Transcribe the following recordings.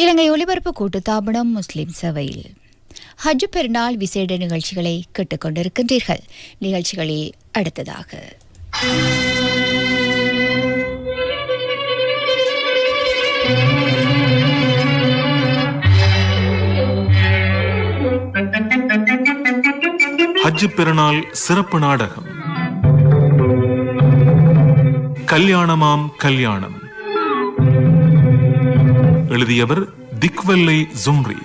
இலங்கை ஒலிபரப்பு கூட்டுத்தாபனம் முஸ்லிம் சபையில். ஹஜ் பெருநாள் விசேட நிகழ்ச்சிகளை கேட்டுக்கொண்டிருக்கின்றீர்கள் நிகழ்ச்சிகளில் அடுத்ததாக. ஹஜ் பெருநாள் சிறப்பு நாடகம். கல்யாணமாம் கல்யாணம். எழுதியவர் திக்வெல்லை ஜும்ரி.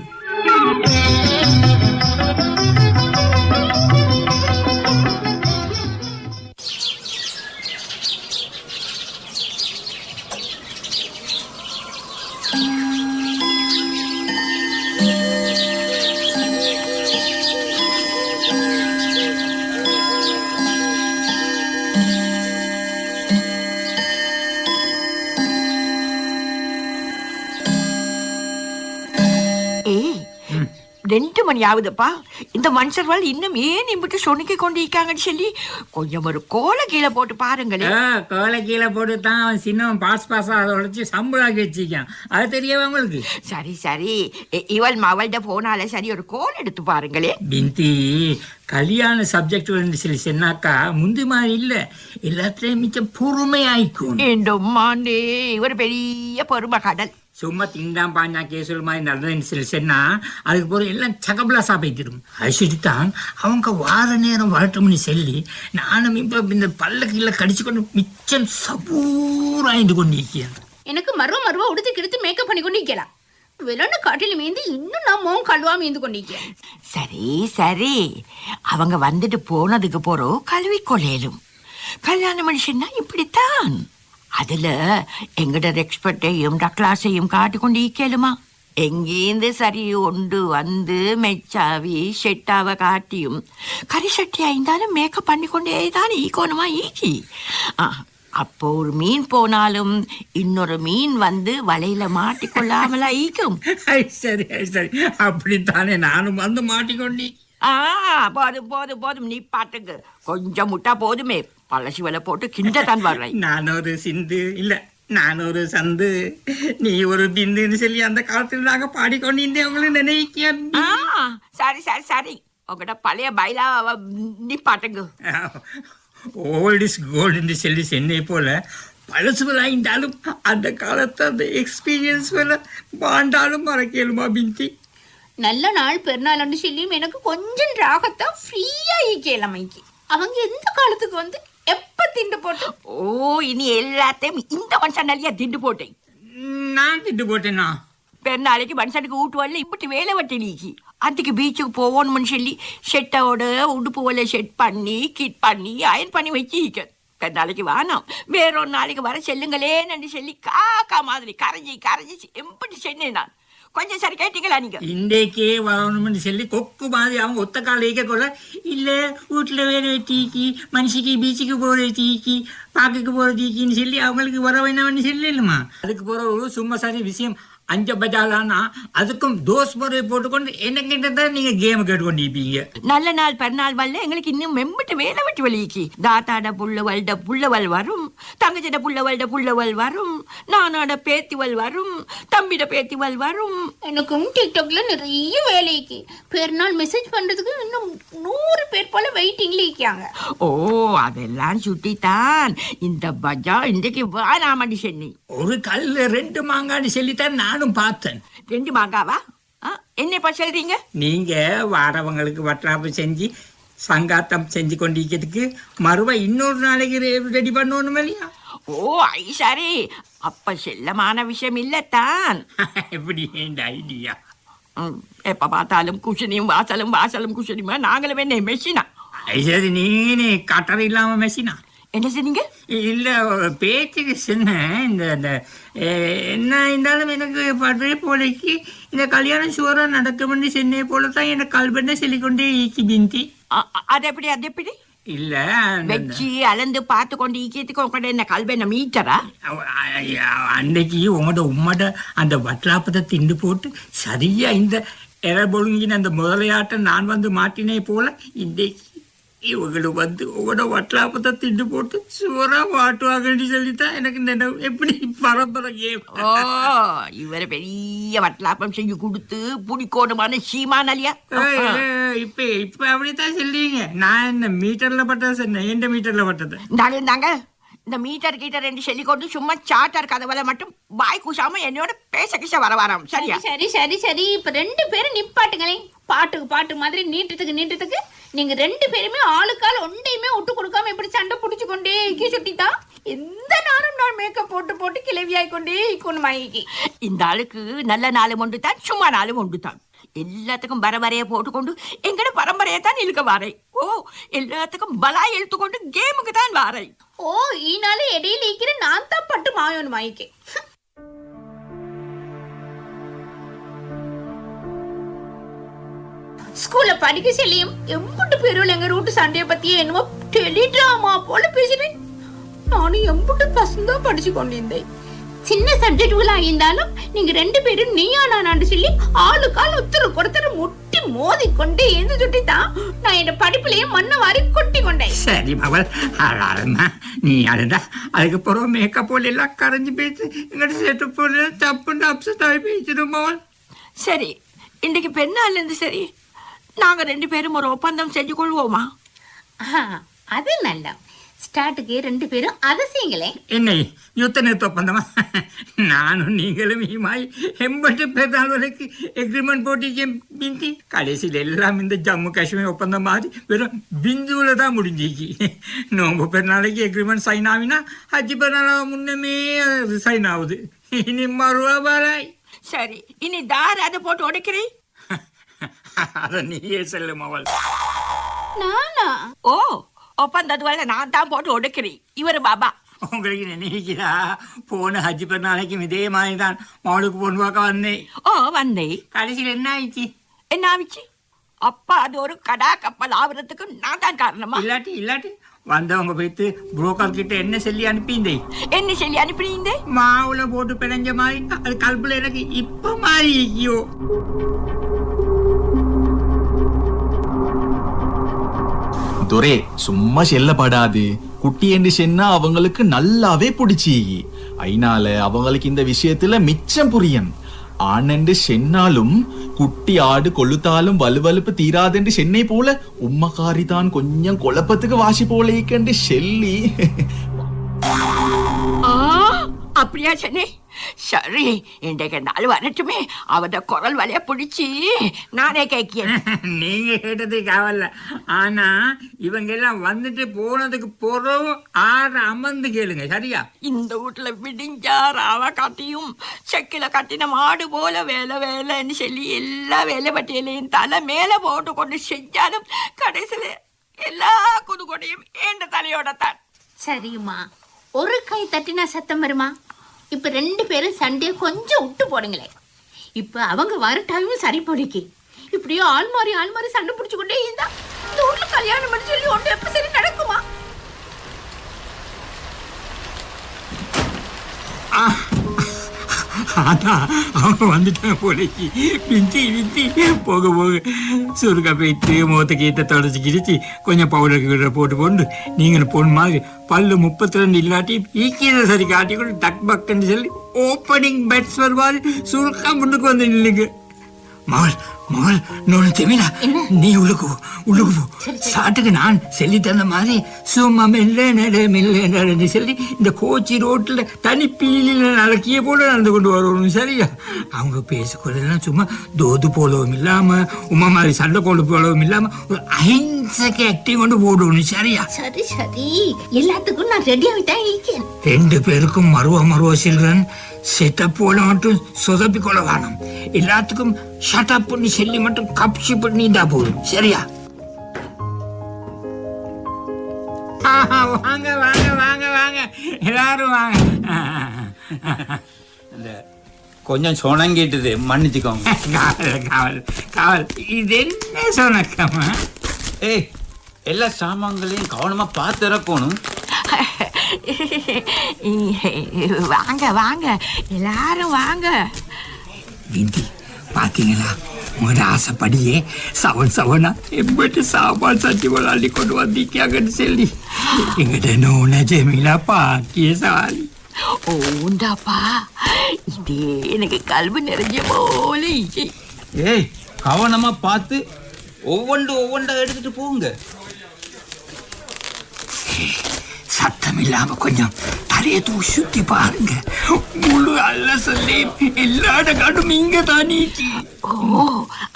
மணி ஆகுதுப்பா இந்த மனுஷர்கள் இன்னும் ஏன் இம்பிட்டு சொன்னிக்கு கொண்டு இருக்காங்கன்னு சொல்லி கொஞ்சம் ஒரு கோலை கீழே போட்டு பாருங்களேன் கோலை கீழே போட்டு தான் அவன் சின்னவன் பாஸ் பாஸா அதை உழைச்சி சம்பளாக்கி வச்சிருக்கான். அது தெரியவா உங்களுக்கு? சரி சரி. இவள் மவள்கிட்ட போனால சரி ஒரு கோல் எடுத்து பாருங்களே. பிந்தி கல்யாண சப்ஜெக்ட் சொல்லி சொன்னாக்கா முந்தி மாதிரி இல்லை. எல்லாத்துலேயும் மிச்சம் பொறுமை ஆயிக்கும் மாண்டே இவர் பெரிய பொறுமை கடல். சும்மா திண்டாம் பாஞ்சா கேசுல மாதிரி நடந்ததுன்னு சொல்லி சொன்னா அதுக்கு பிறகு எல்லாம் சகபிளாசா போய்க்கிடும் அது சொல்லித்தான் அவங்க வார நேரம் வரட்டும்னு சொல்லி நானும் இப்போ இந்த பல்லக்கில கடிச்சு கொண்டு மிச்சம் சபூராய்ந்து கொண்டு இருக்கிறேன் எனக்கு மருவ மருவ உடுத்து கிடுத்து மேக்கப் பண்ணி கொண்டு நிக்கலாம் விலன்னு காட்டில மீந்து இன்னும் நான் மோகம் கழுவா மீந்து கொண்டு நிக்கிறேன் சரி சரி. அவங்க வந்துட்டு போனதுக்கு போறோம் கல்வி கொலையிலும் கல்யாண மனுஷன்னா இப்படித்தான். அதுல எங்கட எக்ஸ்பர்ட்டையும் கிளாஸையும் காட்டி கொண்டு ஈக்கலுமா எங்கேந்து சரி ஒன்று வந்து மெச்சாவி ஷெட்டாவை காட்டியும் கறி சட்டி ஆயிருந்தாலும் மேக்கப் பண்ணி கொண்டே தான் ஈக்கோணுமா ஈக்கி ஆ, அப்போ ஒரு மீன் போனாலும் இன்னொரு மீன் வந்து வலையில மாட்டிக்கொள்ளாமலா ஈக்கும் சரி சரி. அப்படித்தானே நானும் வந்து மாட்டிக்கொண்டி ஆ போதும் போதும் போதும். நீ பாட்டுக்கு கொஞ்சம் முட்டா போதுமே. பழசி வலை போட்டு கிண்ட தான் வர்றேன். நான் ஒரு சிந்து இல்ல நான் ஒரு சந்து. நீ ஒரு பிந்துன்னு சொல்லி அந்த காலத்துல நாங்க பாடிக்கொண்டிருந்தேன் உங்களை நினைக்கிறேன் ஆ சரி சரி சரி. உங்ககிட்ட பழைய பைலா நீ பாட்டுங்க ஓல்ட் இஸ் கோல்டுன்னு சொல்லி சென்னை போல பழசுவதாயிருந்தாலும் அந்த காலத்து அந்த எக்ஸ்பீரியன்ஸ் வேல பாண்டாலும் மறக்கலுமா பிந்தி? நல்ல நாள் பெருநாள்னு சொல்லியும் எனக்கு கொஞ்சம் ராகத்தா ஃப்ரீயா ஈக்கலாம் ஐக்கி அவங்க எந்த காலத்துக்கு வந்து எப்ப திண்டு போட்டு ஓ இனி எல்லாத்தையும் இந்த மனுஷன் நிறைய திண்டு போட்டேன். நான் திட்டு போட்டேனா? பெருநாளைக்கு மனுஷனுக்கு வீட்டு வரல இப்படி வேலை வட்டி நீக்கி. அதுக்கு பீச்சுக்கு போவோம்னு சொல்லி ஷெட்டோட உடுப்பு வலை ஷெட் பண்ணி கிட் பண்ணி அயன் பண்ணி வச்சு பெருநாளைக்கு வானோம். வேறொரு நாளைக்கு வர செல்லுங்களேன்னு சொல்லி காக்கா மாதிரி கரைஞ்சி கரைஞ்சி எப்படி சென்னேன் நான். கொஞ்சம் சரி கேட்டீங்களா நீங்க? இன்றைக்கே வரணும்னு சொல்லி கொக்கு மாதிரி அவங்க ஒத்த கால இயக்க கொள்ள இல்ல வீட்டுல வேற தீக்கி மனுஷிக்கு பீச்சுக்கு போற தீக்கி பாக்குக்கு போற தீக்கின்னு சொல்லி அவங்களுக்கு வர வேணாம்னு சொல்லி இல்லைம்மா அதுக்கு போற ஒரு சும்மா சரி விஷயம். அஞ்ச பஜாலானா அதுக்கும் தோஸ் முறை போட்டுக்கொண்டு என்ன தான் நீங்க கேம் கேட்டுக்கொண்டு இருப்பீங்க நல்ல நாள் பெருநாள் வரல எங்களுக்கு இன்னும் மெம்பிட்டு வேலை வெட்டி வலிக்கு தாத்தாட புள்ளவள்ட புள்ளவள் வரும். தங்கச்சிட புள்ளவள்ட புள்ளவள் வரும். நானோட பேத்திவள் வரும். தம்பிட பேத்திவள் வரும். எனக்கும் டிக்டாக்ல நிறைய வேலைக்கு பெருநாள் மெசேஜ் பண்றதுக்கு இன்னும் நூறு பேர் போல வெயிட்டிங்ல இருக்காங்க. ஓ அதெல்லாம் சுட்டித்தான். இந்த பஜா இன்றைக்கு வாராமடி சென்னி. ஒரு கல்லு ரெண்டு மாங்கான்னு சொல்லித்தான் நானும் பார்த்தேன். ரெண்டு மாங்காவா? ஆ, என்னப்பா சொல்றீங்க? நீங்க வாரவங்களுக்கு வட்டாப்பு செஞ்சு சங்காத்தம் செஞ்சு கொண்டிருக்கிறதுக்கு மறுவ இன்னொரு நாளைக்கு ரெடி பண்ணணும் இல்லையா? ஓ ஐ சரி அப்ப செல்லமான விஷயம் இல்லத்தான். எப்படி இந்த ஐடியா? எப்ப பார்த்தாலும் குஷனியும் வாசலும் வாசலும் குஷனியுமா? நாங்களும் என்ன மெஷினா சரி நீனே கட்டர் இல்லாம மெஷினா என்ன சொன்னீங்க? இல்ல பேச்சுக்கு சொன்னேன். இந்த இந்த என்ன இருந்தாலும் எனக்கு படுற போலைக்கு இந்த கல்யாணம் சூறா நடக்கும்னு சென்னை போல தான் எனக்கு கல்பனை சொல்லிக்கொண்டே ஈக்கி பிந்தி. அது எப்படி அது எப்படி? இல்ல வச்சு அளந்து பார்த்து கொண்டு ஈக்கியத்துக்கு உங்கள்கிட்ட என்ன கல்வென்ன மீட்டரா? அன்னைக்கு உங்களோட உம்மோட அந்த வட்லாப்பத்தை திண்டு போட்டு சரியா இந்த எர பொழுங்கின அந்த முதலையாட்டம் நான் வந்து மாட்டினே போல இன்றைக்கு இவங்களும் வந்து உங்களோட வட்டலாப்பத்தை திண்டு போட்டு சுவரா மாட்டுவாங்கன்னு சொல்லித்தான் எனக்கு இந்த நெ- எப்படி பரம்பரை கேம் ஓ இவரை பெரிய வட்டலாப்பம் செஞ்சு கொடுத்து புடிக்கோணுமான சீமான் அலியா இப்ப இப்ப அப்படித்தான் சொல்றீங்க. நான் என்ன மீட்டர்ல பட்டது சொன்னேன். எந்த மீட்டர்ல பட்டது? இந்தாங்க இந்தாங்க இந்த மீட்டர் கீட்டர் ரெண்டு சொல்லி கொண்டு சும்மா சாட்டார் கதவுல மட்டும் வாய் கூசாம என்னோட பேச கிச வர வரோம். சரியா? சரி சரி சரி. இப்ப ரெண்டு பேரும் நிப்பாட்டுங்களேன். பாட்டுக்கு பாட்டு மாதிரி நீட்டத்துக்கு நீட்டத்துக்கு நீங்க ரெண்டு பேருமே ஆளுக்கால் ஒன்றையுமே விட்டு கொடுக்காம இப்படி சண்டை பிடிச்சு கொண்டே இக்கி சுட்டித்தான் எந்த நேரம் நான் மேக்கப் போட்டு போட்டு கிளவியாய் கொண்டே இக்கணும் மாயிக்கு இந்த ஆளுக்கு நல்ல நாளும் உண்டு தான் சும்மா நாளும் உண்டு தான் எல்லாத்துக்கும் பரம்பரையை போட்டுக்கொண்டு எங்கட பரம்பரையை தான் இழுக்க வாரை ஓ எல்லாத்துக்கும் பலா எழுத்துக்கொண்டு கேமுக்கு தான் வாரை ஓ ஈனால இடையில இருக்கிற நான் தான் பட்டு மாயோன்னு மாய்க்கே ஸ்கூல்ல படிக்க செல்லியும் எம்புட்டு பேரும் எங்க ரூட்டு சண்டையை பத்தி என்னமோ டெலிட்ராமா போல பேசினேன். நானும் எம்புட்டு பசங்க படிச்சு கொண்டிருந்தேன். சின்ன சப்ஜெக்டுகளா இருந்தாலும் நீங்க ரெண்டு பேரும் நீயா நானான்னு சொல்லி ஆளுக்கால் ஒருத்தர் ஒருத்தர் முட்டி மோதி கொண்டு எழுந்து சுட்டி தான் நான் என் படிப்புலயே மண்ணை வாரி கொட்டி கொண்டேன். சரி மகள். அழாதம்மா. நீ அழுதா. அதுக்கப்புறம் மேக்கப் போல எல்லாம் கரைஞ்சு போயிட்டு எங்கிட்ட செட்டு போல தப்புன்னு அப்செட் ஆகி போயிட்டு மகள். சரி இன்னைக்கு பெண்ணால இருந்து சரி நாங்க ரெண்டு பேரும் ஒரு ஒப்பந்தம் செஞ்சு கொள்வோமா அது நல்லா ஸ்டார்ட்டுக்கு ரெண்டு பேரும் அதை செய்யுங்களே என்னை யுத்த நிறுத்த ஒப்பந்தமா நானும் நீங்களும் ஈமாய் எண்பட்டு பேர் நாள் வரைக்கும் எக்ரிமெண்ட் போட்டிக்க பிந்தி. கடைசியில் எல்லாம் இந்த ஜம்மு காஷ்மீர் ஒப்பந்தம் மாதிரி வெறும் பிந்துவில் தான் முடிஞ்சிச்சு நோம்பு பெருநாளைக்கு எக்ரிமெண்ட் சைன் ஆகினா ஹஜ்ஜி பெருநாள் முன்னமே சைன் ஆகுது இனி மறுவா பாராய் சரி இனி தார் அதை போட்டு உடைக்கிறேன். அதை நீயே செல்லு மவள் நானா? ஓ ஒப்பந்தது வேலை நான் தான் போட்டு உடைக்கிறேன் இவரு பாபா. உங்களுக்கு நினைக்கிறா? போன ஹஜ்ஜி பெருநாளைக்கும் இதே மாதிரி தான் மவளுக்கு பொண்ணு பார்க்க வந்தேன். ஓ வந்தே கடைசியில் என்ன ஆயிடுச்சு? என்ன ஆச்சு அப்பா அது ஒரு கடா கப்பல் ஆகுறதுக்கு நான் தான் காரணமா? இல்லாட்டி இல்லாட்டி வந்தவங்க போயிட்டு புரோக்கர் கிட்ட என்ன சொல்லி அனுப்பிந்தே என்ன சொல்லி அனுப்பினீங்க மாவுல போட்டு பிணைஞ்ச மாதிரி அது கல்புல எனக்கு இப்ப மாறி இருக்கியோ? துரே சும்மா செல்லப்படாது குட்டி என்று சென்னா அவங்களுக்கு நல்லாவே பிடிச்சி. அதனால அவங்களுக்கு இந்த விஷயத்துல மிச்சம் புரியும். ஆனண்டு சென்னாலும் குட்டி ஆடு கொளுத்தாலும் வலுவலுப்பு தீராதென்று சென்னை போல உம்மக்காரி தான் கொஞ்சம் குழப்பத்துக்கு வாசி போல செல்லி. ஆ, அப்படியா சென்னை? சரி இன்றைக்கு நாள் வரட்டுமே. அவட குரல் வலைய பிடிச்சி நானே கேட்கிறேன். நீங்க கேட்டது காவல்ல ஆனா இவங்க எல்லாம் வந்துட்டு போனதுக்கு போறோம் ஆறு அமர்ந்து கேளுங்க சரியா? இந்த வீட்டுல விடிஞ்சா ராவ காட்டியும் செக்கில கட்டின மாடு போல வேலை வேலைன்னு சொல்லி எல்லா வேலை பட்டியலையும் தலை மேல போட்டு கொண்டு செஞ்சாலும் கடைசியில எல்லா குதுகொடையும் ஏண்ட தலையோட தான். சரிம்மா ஒரு கை தட்டினா சத்தம் வருமா? இப்போ ரெண்டு பேரும் சண்டையை கொஞ்சம் விட்டு போடுங்களேன். இப்போ அவங்க வர டைமும் சரி போடிக்கு இப்படியே ஆள் மாறி ஆள் மாறி சண்டை பிடிச்சிக்கொண்டே கொண்டே இருந்தா இந்த ஊரில் கல்யாணம் பண்ணி சொல்லி ஒன்று எப்போ சரி நடக்குமா? அதான் அவங்க வந்துட்டாங்க போலக்கு. பிஞ்சி பிஞ்சி போக போக. சுருக்கா போயிட்டு முகத்தை கீத்த தொடச்சி கிழிச்சு கொஞ்சம் பவுடர் கீழே போட்டு போண்டு நீங்கள் பொண்ணு மாதிரி பல்லு முப்பத்தி ரெண்டு இல்லாட்டி ஈக்கீரை சரி காட்டி கொண்டு டக் பக்குன்னு சொல்லி ஓப்பனிங் பெட்ஸ் வருவாரு. சுருக்கா முன்னுக்கு வந்து நில்லுங்க. மகள் மகள் இன்னொன்னு தெரியல. நீ உள்ளுக்கு உள்ளுக்கு சாட்டுக்கு நான் சொல்லி தந்த மாதிரி சும்மா மெல்ல நட மெல்ல நடந்து சொல்லி இந்த கோச்சி ரோட்டில் தனி பீலில் நடக்கிய போல நடந்து கொண்டு வரணும் சரியா? அவங்க பேசிக்கொள்ளலாம் சும்மா தோது போலவும் இல்லாம உமா மாதிரி சண்டை கோடு போலவும் இல்லாம ஒரு அஹிம்சக்கு ஆக்டிங் கொண்டு போடணும் சரியா? சரி சரி. எல்லாத்துக்கும் நான் தான் இருக்கேன். ரெண்டு பேருக்கும் மருவ மருவ சில்றன் செட்டப் போல மட்டும் சொதப்பி கொள்ள வேணும். எல்லாத்துக்கும் ஷட்டப் பண்ணி சொல்லி மட்டும் கப்சி பண்ணிட்டா போதும். சரியா? ஆஹா, வாங்க வாங்க வாங்க வாங்க. எல்லாரும் வாங்க. இந்த கொஞ்சம் சொணங்கிட்டுது மன்னிச்சுக்கோங்க. காவல் காவல் காவல். இது என்ன சொன்னக்கம்மா ஏய் எல்லா சாமான்களையும் கவனமா பார்த்து இறக்கணும். வாங்க வாங்க. எல்லாரும் வாங்க. விந்தி பாத்தீங்களா? உங்களோட ஆசைப்படியே சவன் சவனா எம்பிட்டு சாப்பாடு சட்டி அள்ளி கொண்டு வந்திக்காங்கன்னு சொல்லி. எங்கிட்ட நோன ஜெமீலா பாக்கிய சாலி. ஓ உண்டாப்பா. இதே எனக்கு கல்வி நிறைஞ்ச போல. ஏய் கவனமா பார்த்து ஒவ்வொன்று ஒவ்வொன்றா எடுத்துட்டு போங்க. சத்தம் இல்லாம கொஞ்சம் தலையை தூக்கி சுத்தி பாருங்க. முழு அல்ல சொல்லி எல்லாட கடும் இங்க தான் நீச்சி. ஓ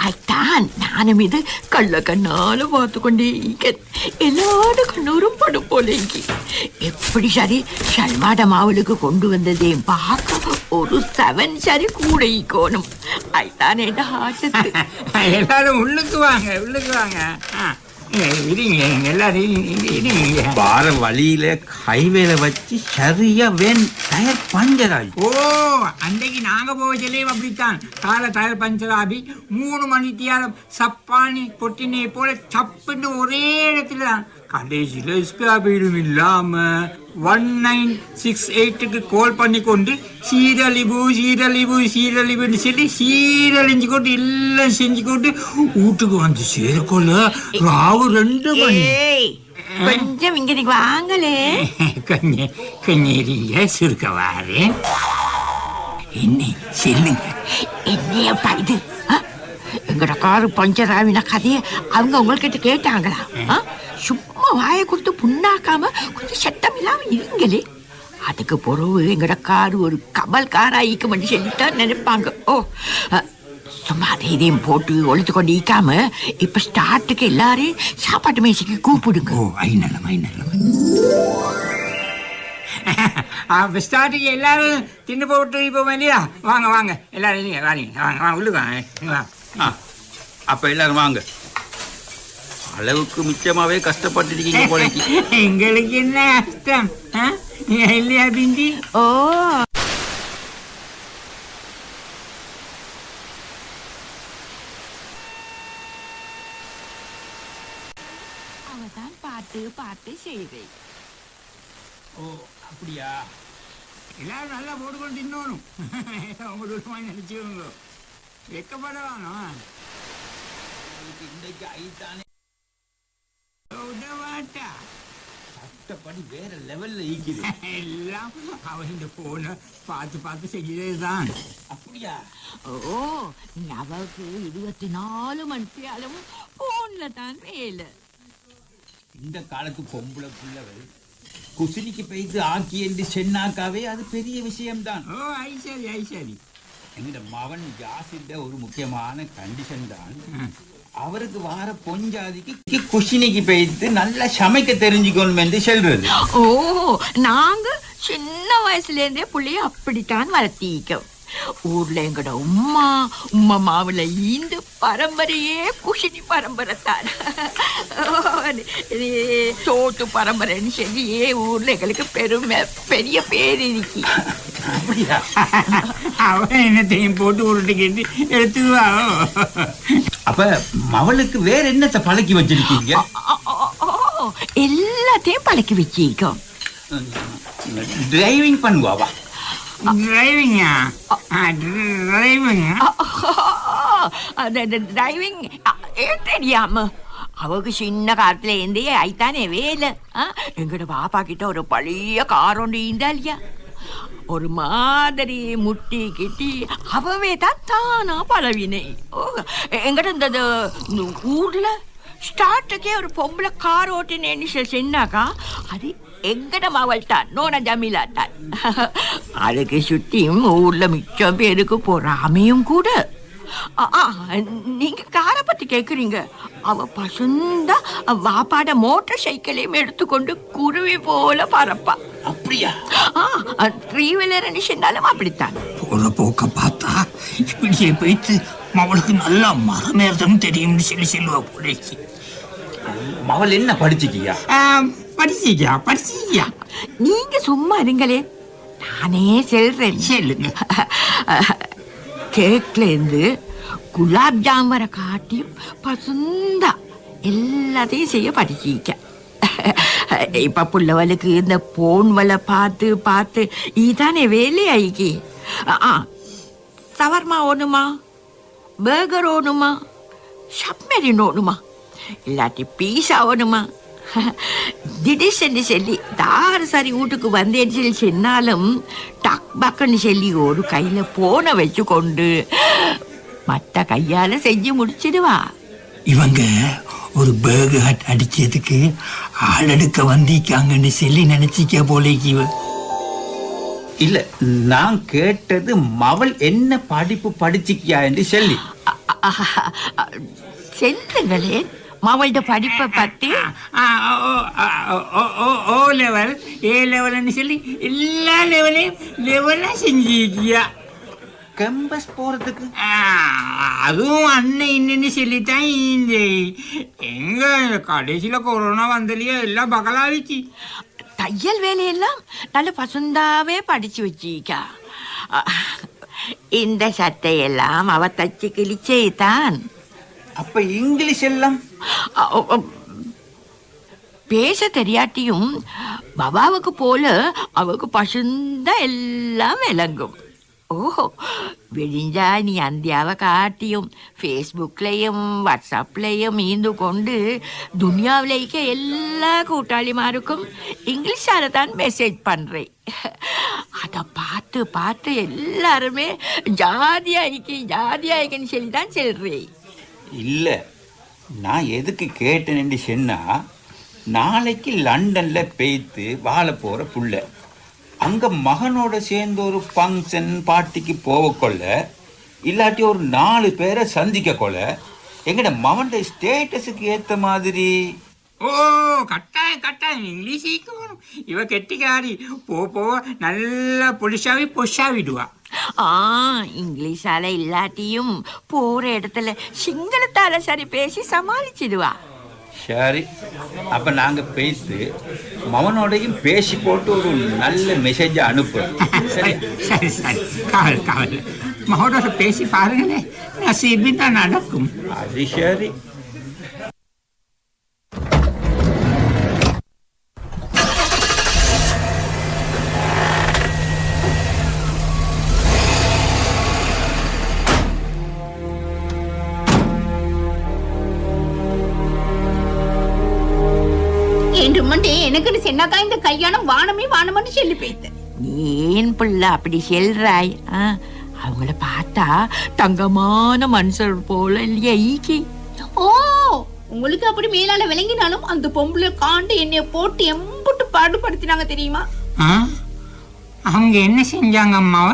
அத்தான் நானும் இது கள்ள கண்ணால பார்த்து கொண்டே எல்லாட கண்ணூரும் படும் போல எப்படி சரி? ஷல்வாட மாவளுக்கு கொண்டு வந்ததே பார்க்க ஒரு செவன் சரி கூட ஈக்கோணும் அத்தான் என்ன ஆட்டத்து எல்லாரும் உள்ளுக்கு வாங்க உள்ளுக்கு வாங்க. வார வழியில ஹைவேல வச்சு சரியா வேன் டயர் பஞ்சர் ஆகி ஓ அன்றைக்கு நாங்க போக சொல்லியும் அப்படித்தான். கால டயர் பஞ்சர் ஆகி மூணு மணி தியாலம் சப்பானி கொட்டினை போல சப்புன்னு ஒரே இடத்துல கடைசியில் ஸ்பியாபீடும் இல்லாம ஒன் நைன் சிக்ஸ் எயிட்டுக்கு கால் பண்ணி கொண்டு சீரழிவு சீரழிவு சீரழிவுன்னு சொல்லி சீரழிஞ்சு கொண்டு எல்லாம் செஞ்சு கொண்டு வீட்டுக்கு வந்து சேரக்கொள்ள ராவு ரெண்டு மணி. கொஞ்சம் இங்க நீங்க வாங்களே. கண்ணே கண்ணேரிங்க சுருக்க வாரேன் என்ன சொல்லுங்க. என்னையப்பா இது? எங்கட காரு பஞ்சர் ஆவின கதையை அவங்க உங்கள்கிட்ட கேட்டாங்களா? ஆ? சும்மா வாயை கொடுத்து புண்ணாக்காம கொஞ்சம் சத்தம் இல்லாம இருங்களே. அதுக்கு பிறகு எங்கட காரு ஒரு கமல் காராயிக்கு ஈக்குமெண்ட் சொல்லித்தான் நினைப்பாங்க. ஓ சும்மா அதை இதையும் போட்டு ஒழித்து கொண்டு ஈக்காம இப்ப ஸ்டார்ட்டுக்கு எல்லாரையும் சாப்பாட்டு மேசைக்கு கூப்பிடுங்க. ஓ ஐ நல்லம் ஐ நல்லம். அப்போ எல்லாரும் தின்னு போட்டு இப்போ இல்லையா? வாங்க வாங்க. எல்லாரும் வாங்க வாங்க வாங்க உள்ளுக்கு வாங்க. ஆ, அப்ப எல்லாரும் வாங்க. அளவுக்கு மிச்சமாவே கஷ்டப்பட்டுருக்கீங்க போலைக்கு எங்களுக்கு என்ன கஷ்டம்? இல்லையா பிந்தி? ஓ. அவதான் பார்த்து பார்த்து செய்வேன் ஓ அப்படியா? எல்லாரும் நல்லா போட்டுக்கொண்டு தின்னணும். உங்களுக்கு வாங்கி நினச்சிக்கோங்க. வெக்கப்பட வேணும் இன்றைக்கு ஐத்தானே. உதவாட்டா கஷ்டப்படி வேற லெவல்ல ஈக்குது. எல்லாம் அவன் இந்த போனை பார்த்து பார்த்து செஞ்சதுதான் அப்படியா? ஓ அவருக்கு இருபத்தி நாலு மணித்தியாலும் போன்ல தான் வேலை. இந்த காலத்து பொம்பளை புள்ளவள் குசினிக்கு பெய்து ஆக்கி என்று சென்னாக்காவே அது பெரிய விஷயம்தான். ஓ ஐசரி ஐசரி எங்கட மகன் ஜாசிட்ட ஒரு முக்கியமான கண்டிஷன் தான். அவருக்கு வார பொஞ்சாதிக்கு குஷினிக்கு பெய்த்து நல்லா சமைக்க தெரிஞ்சுக்கணும் என்று சொல்றது. ஓ நாங்க சின்ன வயசுல இருந்தே புள்ளைய அப்படித்தான் வளர்த்திக்கோம் ஊர்ல எங்கட உம்மா உம்மா மாவுல ஈந்து பரம்பரையே குஷினி பரம்பரை தான் சோட்டு பரம்பரைன்னு சொல்லி ஊர்ல எங்களுக்கு பெருமை பெரிய பேர் இருக்கு அவன் என்னத்தையும் போட்டு உருட்டுக்கிட்டு எடுத்துக்குவா அப்ப மவளுக்கு வேற என்னத்தை பழக்கி வச்சிருக்கீங்க எல்லாத்தையும் பழக்கி வச்சிக்கோம் டிரைவிங் பண்ணுவாவா டிரைவிங்கா டிரைவிங்கா டிரைவிங் ஏன் தெரியாம அவக்கு சின்ன காலத்துல இருந்தே ஐத்தானே வேலை? எங்கட பாப்பா கிட்ட ஒரு பழைய கார் ஒன்று இருந்தா இல்லையா ஒரு மாதிரி முட்டி கிட்டி அவவே தான் தானா பழவினை ஓ எங்கட இந்த ஊர்ல ஸ்டார்ட்டுக்கே ஒரு பொம்பளை கார் ஓட்டினேன்னு சொன்னாக்கா அது எங்கட மாவள் தான் நோன ஜமீலா தான் அதுக்கு சுத்தியும் ஊர்ல மிச்சம் பேருக்கு பொறாமையும் கூட. நீங்க காரை பத்தி கேக்குறீங்க. அவ பசுந்தா வாப்பாட மோட்டார் சைக்கிளையும் எடுத்துக்கொண்டு குருவி போல பறப்பா. அப்படியா? த்ரீ வீலர் சொன்னாலும் அப்படித்தான். போற போக்க பார்த்தா இப்படியே போயிட்டு அவளுக்கு நல்லா மரமேறதும் தெரியும்னு சொல்லி சொல்லுவா போலேக்கு மவள் என்ன படிச்சுக்கியா? படிச்சியா படிச்சியா நீங்க சும்மா இருங்களே நானே செல்றேன் சொல்லுங்க கேக்ல இருந்து குலாப் ஜாம் வர காட்டியும் பசுந்தா எல்லாத்தையும் செய்ய படிச்சிக்க இப்ப புள்ளவளுக்கு இந்த போன் வலை பார்த்து பார்த்து இதானே வேலையாயிக்கி ஆ சவர்மா ஒண்ணுமா பேர்கர் ஓணுமா சப்மெரின் ஓணுமா இல்லாட்டி பீஸா ஓணுமா திடீர்னு சொல்லி தாறு சரி வீட்டுக்கு வந்தேன்னு சொல்லி சொன்னாலும் டக் பக்குன்னு சொல்லி ஒரு கையில போனை வச்சு கொண்டு மற்ற கையால செஞ்சு முடிச்சிடுவா. இவங்க ஒரு பேர்கு ஹட் அடிச்சதுக்கு ஆளெடுக்க வந்திருக்காங்கன்னு சொல்லி நினைச்சிக்க போலேக்கு இவ. இல்ல நான் கேட்டது மவள் என்ன படிப்பு படிச்சிக்கியா என்று சொல்லி. அ- அ- அ- செல்லுங்களே மவள்ட படிப்பை பத்தி ஆ, ஓ, லெவல் ஏ லெவல்னு சொல்லி எல்லா லெவலையும் லெவலா செஞ்சிருக்கியா. கேம்பஸ் போறதுக்கு? ஆ, அதுவும் அண்ணன் இன்னன்னு சொல்லித்தான் இந்த எங்க கடைசியில கொரோனா வந்தலையே எல்லாம் பகலாவிச்சு தையல் வேலையெல்லாம் நல்ல பசுந்தாவே படிச்சு வச்சிக்கா இந்த சட்டையெல்லாம் அவ தச்சு கிழிச்சே தான். அப்ப இங்கிலீஷ் எல்லாம்? பேச தெரியாட்டியும் பவாவுக்கு போல அவக்கு பசுந்தா எல்லாம் விளங்கும். ஓஹோ விழிஞ்சா நீ அந்தியாவை காட்டியும் ஃபேஸ்புக்லேயும் வாட்ஸ்அப்லேயும் ஈந்து கொண்டு துனியாவிலேக்க எல்லா கூட்டாளிமாருக்கும் இங்கிலீஷால தான் மெசேஜ் பண்ணுறேன் அதை பார்த்து பார்த்து எல்லாருமே ஜாதியாயிக்கு ஜாதியாயிக்குன்னு சொல்லி தான் சொல்கிறேன் இல்லை. நான் எதுக்கு கேட்டேன்னு சொன்னால் நாளைக்கு லண்டனில் பேய்த்து வாழ போகிற புள்ள. அங்கே மகனோட சேர்ந்து ஒரு ஃபங்க்ஷன் பார்ட்டிக்கு போகக்கொள்ள இல்லாட்டி ஒரு நாலு பேரை சந்திக்க கொள்ள எங்கட மகன் ஸ்டேட்டஸுக்கு ஏற்ற மாதிரி? ஓ கட்டாயம் கட்டாயம். இங்கிலீஷ் சீக்கிரம் இவ கெட்டிக்காரி. போ போ. நல்லா புலிஷாவி பொஷாவிடுவா ஆ இங்கிலீஷால இல்லாட்டியும் போற இடத்துல சிங்களத்தால சரி பேசி சமாளிச்சிடுவா. சரி அப்ப நாங்க பேசி மகனோடையும் பேசி போட்டு ஒரு நல்ல மெசேஜ் அனுப்பு சரி? சரி சரி. கவல் கவல். மகனோட பேசி பாருங்களேன். நசீபி தான் நடக்கும். அது சரி. என்று மண்டே எனக்குன்னு சொன்னாக்கா இந்த கல்யாணம் வானமே வானம்னு சொல்லி போய்த்து நீ ஏன் புள்ள அப்படி செல்றாய்? ஆ, அவங்கள பார்த்தா தங்கமான மனுஷர் போல இல்லையா ஈக்கி ஓ உங்களுக்கு அப்படி மேலால விளங்கினாலும் அந்த பொம்பளை காண்டு என்னைய போட்டு எம்புட்டு பாடுபடுத்தினாங்க தெரியுமா? ஆ? அவங்க என்ன செஞ்சாங்க அம்மாவ?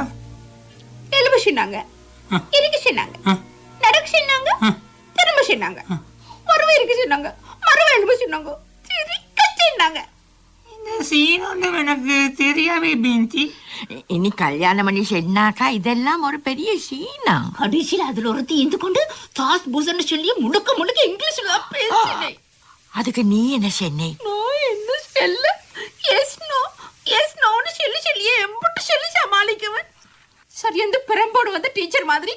எழுப சொன்னாங்க இருக்க சொன்னாங்க ஆ. நடக்க சொன்னாங்க திரும்ப சொன்னாங்க மறுவ இருக்க சொன்னாங்க மறுவ எழுப சொன்னாங்க. சிரிக்க சொன்னாங்க இந்த சீன் ஒன்றும் எனக்கு தெரியாமே பிந்தி இனி கல்யாணம் பண்ணி சென்னாக்கா இதெல்லாம் ஒரு பெரிய சீனா. கடைசியில் அதுல ஒருத்தி இருந்து கொண்டு தாஸ் பூசன்னு சொல்லி முழுக்க முழுக்க இங்கிலீஷ்ல பேசினேன். அதுக்கு நீ என்ன சென்னை? நான் என்ன சொல்ல? எஸ் நோ எஸ் நோன்னு சொல்லி சொல்லியே எம்பிட்டு சொல்லி சமாளிக்குவன். சரி அந்த பெரம்போடு வந்து டீச்சர் மாதிரி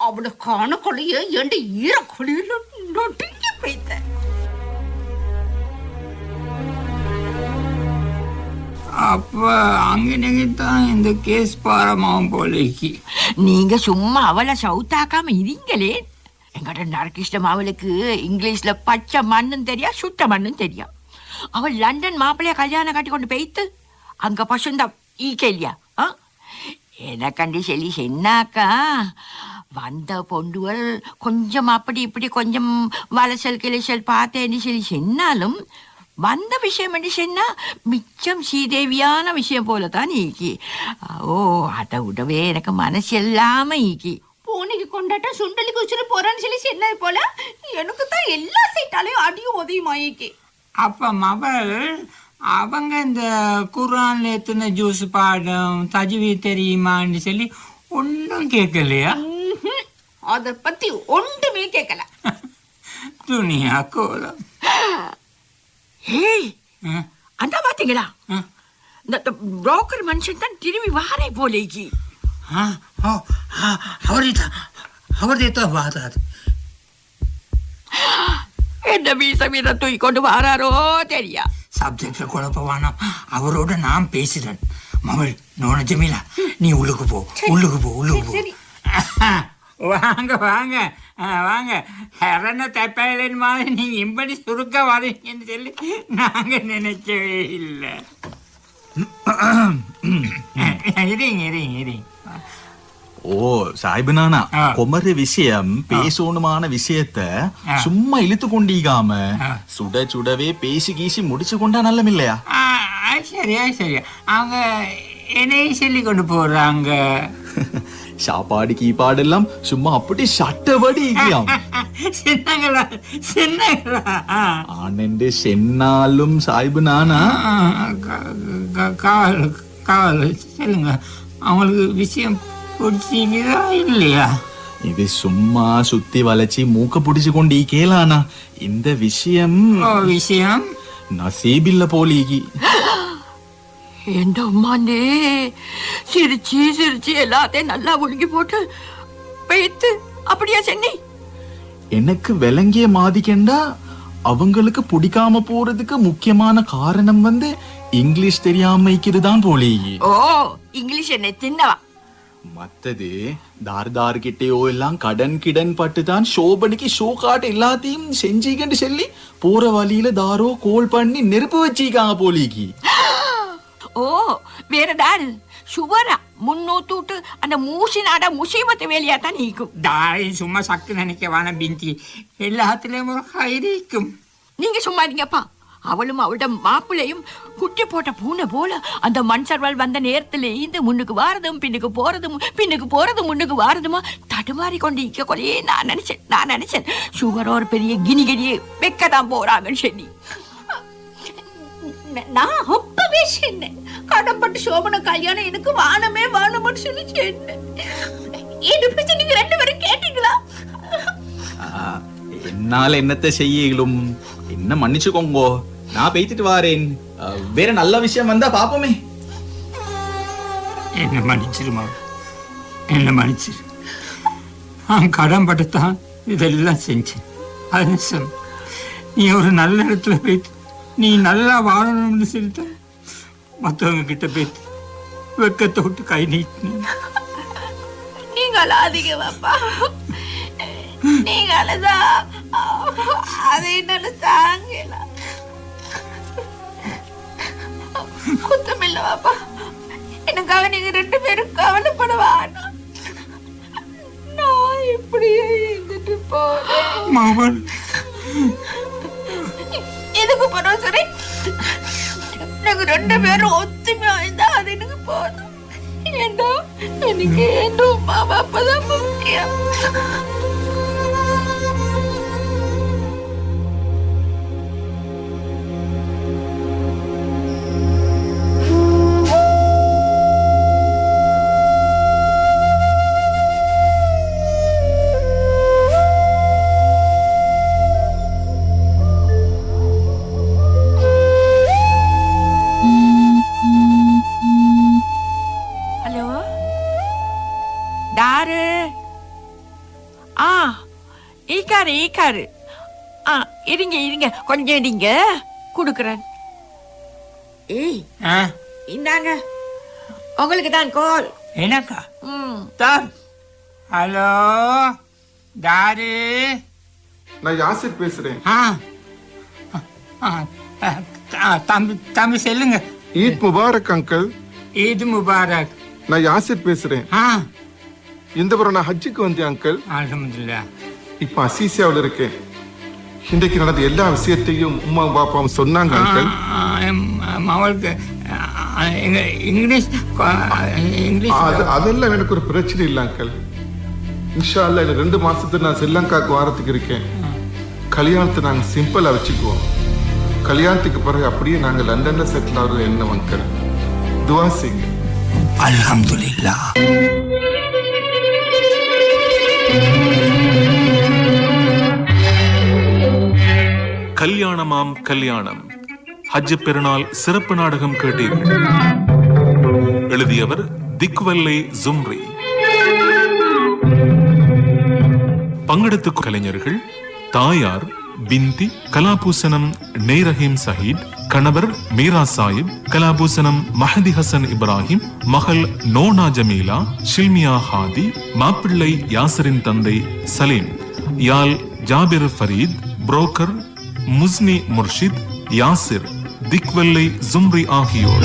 அவளை காண கொள்ளைய என் ஈர கொள்ளையில அப்ப அங்கே தான் இந்த கேஸ் பாரமாகும் போலேக்கு நீங்க சும்மா அவளை சவுத்தாக்காம இருங்களே. எங்கட நரகிருஷ்ணம் அவளுக்கு இங்கிலீஷ்ல பச்சை மண்ணும் தெரியா சுட்ட மண்ணும் தெரியும் அவள் லண்டன் மாப்பிள்ளைய கல்யாணம் கட்டி கொண்டு போய்த்து அங்க பசுந்த ஈ கேள்வியா ஆ? எனக்கண்டி சொல்லி சொன்னாக்கா வந்த பொண்டுகள் கொஞ்சம் அப்படி இப்படி கொஞ்சம் வலசல் கிளசல் பார்த்தேன்னு சொல்லி சொன்னாலும் வந்த விஷயம் என்று சொன்னா மிச்சம் ஸ்ரீதேவியான விஷயம் போல தான் ஈக்கி ஓ அதை விடவே எனக்கு மனசு இல்லாம ஈக்கி பூனைக்கு கொண்டாட்டம் சுண்டலிக்கு வச்சுட்டு போறான்னு சொல்லி சொன்னது போல எனக்கு தான் எல்லா சைட்டாலையும் அடியும் உதவியும் ஆயிக்கு அப்ப மகள் அவங்க இந்த குரான்ல எத்தனை ஜூஸ் பாடம் தஜ்வி தெரியுமான்னு சொல்லி ஒன்றும் கேட்கலையா அத பத்தி ஒன்றுமே கேட்கல துணியா கோலம் ஆ, அந்த பாத்தீங்களா. இந்த புரோக்கர் மனுஷன் தான் திரும்பி வாரே போலேக்கு ஆ, ஓ, ஆ, அவரே தான் வாதாது என்ன வீச வீர தூக்கி கொண்டு வாராரோ தெரியா? சப்ஜெக்ட்ல குழப்ப வேணாம் அவரோட நான் பேசுறேன். மகள் நோன ஜமீலா நீ உள்ளுக்கு போ உள்ளுக்கு போ உள்ளுக்கு போ. வாங்க வாங்க. வாங்க. ஹரண தப்பையிலின் மாதிரி நீங்க இப்படி சுருக்க வரீங்கன்னு சொல்லி நாங்க நினைக்கவே இல்லை. இருங்க இருங்க இருங்க. ஓ சாய்பனானா. குமர விஷயம் பேசணுமான விஷயத்த. சும்மா இழுத்து கொண்டீகாம. சுட சுடவே பேசி கீசி முடிச்சு கொண்டா நல்லம் இல்லையா ஆ, ஆ, சரி ஆ, சரி. அவங்க என்னையும் சொல்லி கொண்டு போறாங்க. சாப்பாடு கீப்பாடு எல்லாம் சும்மா அப்படி சட்டபடி சின்னங்களா சின்னங்களா. ஆனண்டு சென்னாலும் சாய்பு நானா? காவல் காவல் சொல்லுங்க. அவங்களுக்கு விஷயம் பிடிச்சிக்குதா இல்லையா? இது சும்மா சுத்தி வளைச்சி மூக்க புடிச்சு கொண்டு கேளானா இந்த விஷயம் விஷயம்? நசீபில்ல போலீகி. எந்த அம்மாண்டே சிரிச்சு சிரிச்சு எல்லாத்தையும் நல்லா ஒழுங்கி போட்டு பேத்து அப்படியா சென்னி? எனக்கு விளங்கிய மாதிக்கண்டா அவங்களுக்கு பிடிக்காம போறதுக்கு முக்கியமான காரணம் வந்து இங்கிலீஷ் தெரியாம இருக்கிறதுதான் போலீகி ஓ இங்கிலீஷ் என்ன தின்னவா? மத்தது தார் தார் கிட்டேயோ எல்லாம் கடன் கிடன் பட்டு தான் ஷோபனிக்கு ஷோ காட்டு எல்லாத்தையும் செஞ்சீங்கன்னு சொல்லி போற வழியில தாரோ கோல் பண்ணி நெருப்பு வச்சிருக்காங்க போலீகி. ஓ வேறதான் சுவரா முன்னூத்தூட்டு அந்த மூசி நாட முசீபத்து வேலையா தான் நீக்கும். தாய் சும்மா சக்கு நினைக்கவான பிந்தி எல்லாத்துலயும் ஹைரிக்கும் நீங்க சும்மா இருங்கப்பா அவளும் அவளோட மாப்பிள்ளையும் குட்டி போட்ட பூனை போல அந்த மண் சர்வால் வந்த நேரத்துல இந்த முன்னுக்கு வாரதும் பின்னுக்கு போறதும் பின்னுக்கு போறதும் முன்னுக்கு வாரதுமா தடுமாறி கொண்டு இக்க கொலையே நான் நினைச்சேன் நான் நினைச்சேன். சுகர் ஒரு பெரிய கினி கினியை வைக்கதான் போறாங்கன்னு சொல்லி நான் அப்பவே சொன்னேன் கடப்பட்டு சோபன கல்யாணம் எனக்கு வானமே வானம்னு சொல்லி சொன்னேன் இது பத்தி நீங்க ரெண்டு பேரும் கேட்டீங்களா? ஆ, என்னால என்னத்தை செய்யலும்? என்ன மன்னிச்சுக்கோங்கோ. நான் பேய்த்துட்டு வாரேன். வேற நல்ல விஷயம் வந்தா பாப்போமே. என்ன மன்னிச்சிருமா என்ன மன்னிச்சிரு. நான் கடன் பட்டுத்தான் இதெல்லாம் செஞ்சேன். அது நீ ஒரு நல்ல இடத்துல போயிட்டு நீ நல்லா வாழணும்னு சொல்லிட்டு. மற்றவங்க கிட்ட போயிட்டு வெக்கத்தை விட்டு கை நீட்டினேன் நீங்க அழாதீங்க பாப்பா நீங்க அழுதா அதை என்னால தாங்கல குத்தமில்ல பாப்பா எனக்காக நீங்க ரெண்டு பேரும் கவலைப்பட வேணாம் நான் இப்படியே இருந்துட்டு போறேன் மகன் எதுக்கு போறோம் சரி? நாங்க ரெண்டு பேரும் ஒத்துமையா இருந்தா அது எனக்கு போதும். ஏண்டா? எனக்கு என் அம்மா அப்பா தான் முக்கியம்? ஈக்காரு ஆ இருங்க இருங்க. கொஞ்சம் இருங்க. கொடுக்குறேன். ஏய் ஆ? இந்தாங்க. உங்களுக்கு தான் கால். எனக்கா? ம். தார் ஹலோ? தாரு நான் யாசிர் பேசுறேன். ஆ. ஆ, ஆ, ஆ, தம்பி தம்பி சொல்லுங்க. ஈத் முபாரக் அங்கிள். ஈத் முபாரக். நான் யாசிர் பேசுறேன். ஆ. இந்த வாரம் நான் ஹஜ்ஜுக்கு வந்தேன் அங்கிள். அல்ஹம்துலில்லா இப்ப அசீசியாவில் இருக்கேன். இன்றைக்கு நடந்த எல்லா விஷயத்தையும் உமா பாப்பாவும் சொன்னாங்க அங்கிள். அவளுக்கு இங்கிலீஷ் இங்கிலீஷ் அது அதெல்லாம் எனக்கு ஒரு பிரச்சனை இல்லை அங்கிள். இன்ஷா அல்லாஹ் இன்னும் ரெண்டு மாசத்துல நான் ஸ்ரீலங்காக்கு வாரத்துக்கு இருக்கேன். கல்யாணத்தை நாங்க சிம்பிளா வச்சுக்குவோம். கல்யாணத்துக்கு பிறகு அப்படியே நாங்க லண்டன்ல செட்டில் ஆகுறது என்ன அங்கிள்? துவா செய்யுங்க. அல்ஹம்துலில்லா கல்யாணமாம் கல்யாணம். ஹஜ் பெருநாள் சிறப்பு நாடகம் கேட்டீர்கள் எழுதியவர் திக்வல்லை ஜும்ரி. பங்கெடுத்து கலைஞர்கள் தாயார் பிந்தி கலாபூசனம் நெய்ரஹீம் சஹீத் கணவர் மீரா சாயிப் கலாபூசனம் மஹதி ஹசன் இப்ராஹிம் மகள் நோனா ஜமீலா ஷில்மியா ஹாதி மாப்பிள்ளை யாசரின் தந்தை சலீம் யால் ஜாபிர் ஃபரீத் புரோக்கர் முஸ்னி முர்ஷித் யாசிர் திக்வெல்லை ஜும்ரி ஆகியோர்.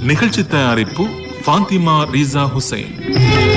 நிகழ்ச்சி தயாரிப்பு ஃபாத்திமா ரீசா ஹுசைன்.